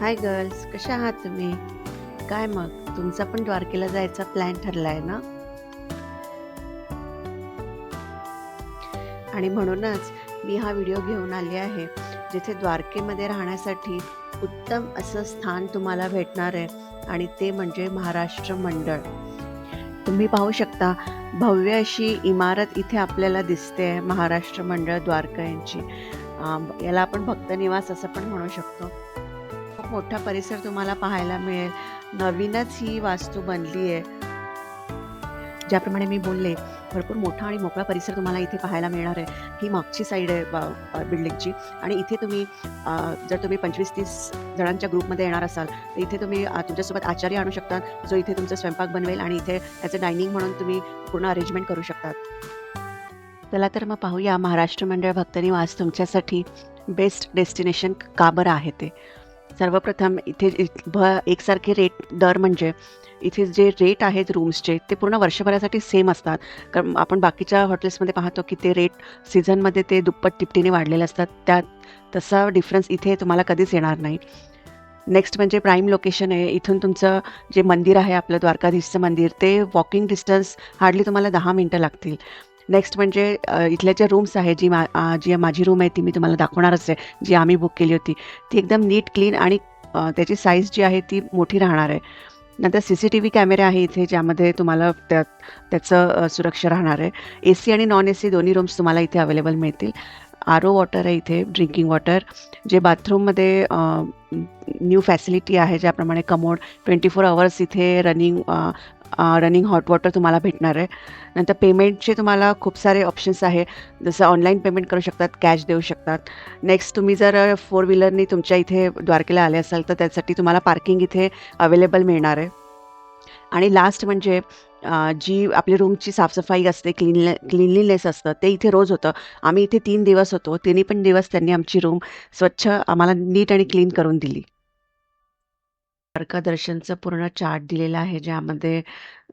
Hi girls कशा आहात तुम्ही? काय मग? तुमचा पण द्वारकेला जायचा प्लॅन ठरला आहे ना? आणि म्हणूनच मी हा व्हिडिओ घेऊन आली आहे जिथे द्वारकेमध्ये राहण्यासाठी उत्तम असं स्थान तुम्हाला भेटणार आहे आणि ते म्हणजे महाराष्ट्र मंडळ. तुम्ही पाहू शकता भव्य अशी इमारत इथे आपल्याला दिसते आहे महाराष्ट्र मंडळ द्वारका यांची याला आपण भक्तनिवास असं पण म्हणू शकतो. खूप मोठा परिसर तुम्हाला पाहायला मिळेल. नवीनच ही वास्तू बनली आहे. ज्याप्रमाणे मी बोलले भरपूर मोठा आणि मोकळा परिसर तुम्हाला इथे पाहायला मिळणार आहे. ही मागची साईड आहे बिल्डिंगची आणि इथे तुम्ही जर तुम्ही पंचवीस तीस जणांच्या ग्रुपमध्ये येणार असाल तर इथे तुम्ही तुमच्यासोबत आचार्य आणू शकता जो इथे तुमचा स्वयंपाक बनवेल आणि इथे त्याचं डायनिंग म्हणून तुम्ही पूर्ण अरेंजमेंट करू शकतात चला तर मग पाहूया महाराष्ट्र मंडळ भक्तनिवास तुमच्यासाठी बेस्ट डेस्टिनेशन का बरं आहे ते. सर्वप्रथम इथे भ एकसारखे रेट दर म्हणजे इथे जे रेट आहेत रूम्सचे ते पूर्ण वर्षभरासाठी सेम असतात. कारण आपण बाकीच्या हॉटेल्समध्ये पाहतो की ते रेट सीझनमध्ये ते दुप्पट तिपटीने वाढलेले असतात. त्यात तसा डिफरन्स इथे तुम्हाला कधीच येणार नाही. नेक्स्ट म्हणजे प्राईम लोकेशन आहे. इथून तुमचं जे मंदिर आहे आपलं द्वारकाधीशचं मंदिर ते वॉकिंग डिस्टन्स हार्डली तुम्हाला दहा मिनटं लागतील. नेक्स्ट म्हणजे इथल्या ज्या रूम्स आहे जी मा जी माझी रूम आहे ती मी तुम्हाला दाखवणारच आहे जी आम्ही बुक केली होती. ती एकदम नीट क्लीन आणि त्याची साईज जी आहे ती मोठी राहणार आहे. नंतर सी सी टी व्ही कॅमेरे आहे इथे ज्यामध्ये तुम्हाला त्या त्याचं सुरक्षा राहणार आहे. ए सी आणि नॉन ए सी दोन्ही रूम्स तुम्हाला इथे अवेलेबल मिळतील. आर ओ वॉटर आहे इथे ड्रिंकिंग वॉटर जे बाथरूममध्ये न्यू फॅसिलिटी आहे ज्याप्रमाणे कमोड ट्वेंटी फोर आवर्स इथे रनिंग रनिंग हॉट वॉटर तुम्हाला भेटणार आहे. नंतर पेमेंटचे तुम्हाला खूप सारे ऑप्शन्स आहे. जसं ऑनलाईन पेमेंट करू शकतात कॅश देऊ शकतात. नेक्स्ट तुम्ही जर फोर व्हीलरनी तुमच्या इथे द्वारकेला आले असाल तर त्यासाठी तुम्हाला पार्किंग इथे अवेलेबल मिळणार आहे. आणि लास्ट म्हणजे जी आपली रूमची साफसफाई असते क्लीन क्लिनलीनेस असतं ते इथे रोज होतं. आम्ही इथे तीन दिवस होतो. तिन्ही पण दिवस त्यांनी आमची रूम स्वच्छ आम्हाला नीट आणि क्लीन करून दिली. द्वारका दर्शनचं पूर्ण चार्ट दिलेला आहे ज्यामध्ये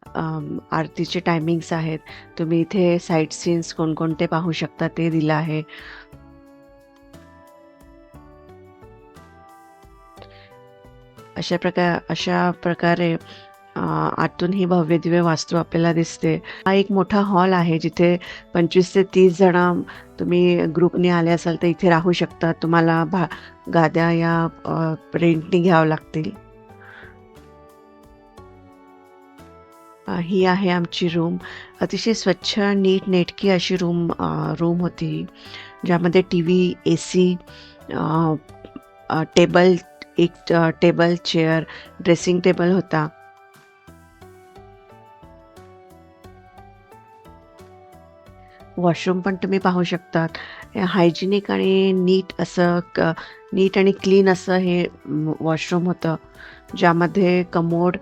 आरतीचे टायमिंग्स आहेत. तुम्ही इथे साईट सीन्स कोणकोणते पाहू शकता ते दिलं आहे. अशा प्रकार अशा प्रकारे आतून ही भव्य दिव्य वास्तू आपल्याला दिसते. हा एक मोठा हॉल आहे जिथे पंचवीस ते तीस जण तुम्ही ग्रुपने आले असाल तर इथे राहू शकता. तुम्हाला भा गाद्या या रेंटनी घ्यावं लागतील. ही आहे आमची रूम अतिशय स्वच्छ नीट नेटकी अशी रूम रूम होती ज्यामध्ये T V A C table एक टेबल चेअर ड्रेसिंग टेबल होता. वॉशरूम पण तुम्ही पाहू शकतात. हायजिनिक आणि नीट असं क नीट आणि क्लीन असं हे वॉशरूम होतं ज्यामध्ये कमोड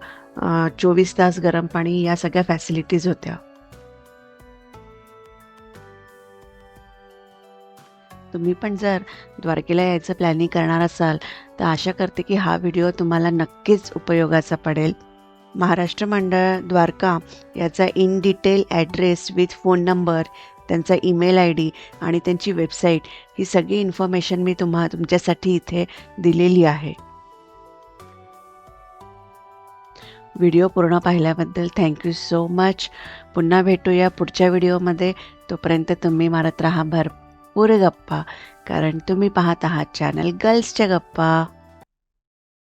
चोवीस तास गरम पाणी या सगळ्या फॅसिलिटीज होत्या. तुम्ही पण जर द्वारकेला यायचं प्लॅनिंग करणार असाल तर आशा करते की हा व्हिडिओ तुम्हाला नक्कीच उपयोगाचा पडेल. महाराष्ट्र मंडळ द्वारका याचा in detail address with phone number त्यांचा ईमेल आय डी आणि त्यांची वेबसाईट ही सगळी इन्फॉर्मेशन मी तुम्हा तुमच्यासाठी इथे दिलेली आहे. व्हिडिओ पूर्ण पाहिल्याबद्दल थँक्यू सो मच पुन्हा भेटूया पुढच्या व्हिडिओमध्ये. तोपर्यंत तुम्ही मारत राहा भरपूर गप्पा. कारण तुम्ही पाहत आहात चॅनल गर्ल्सच्या गप्पा.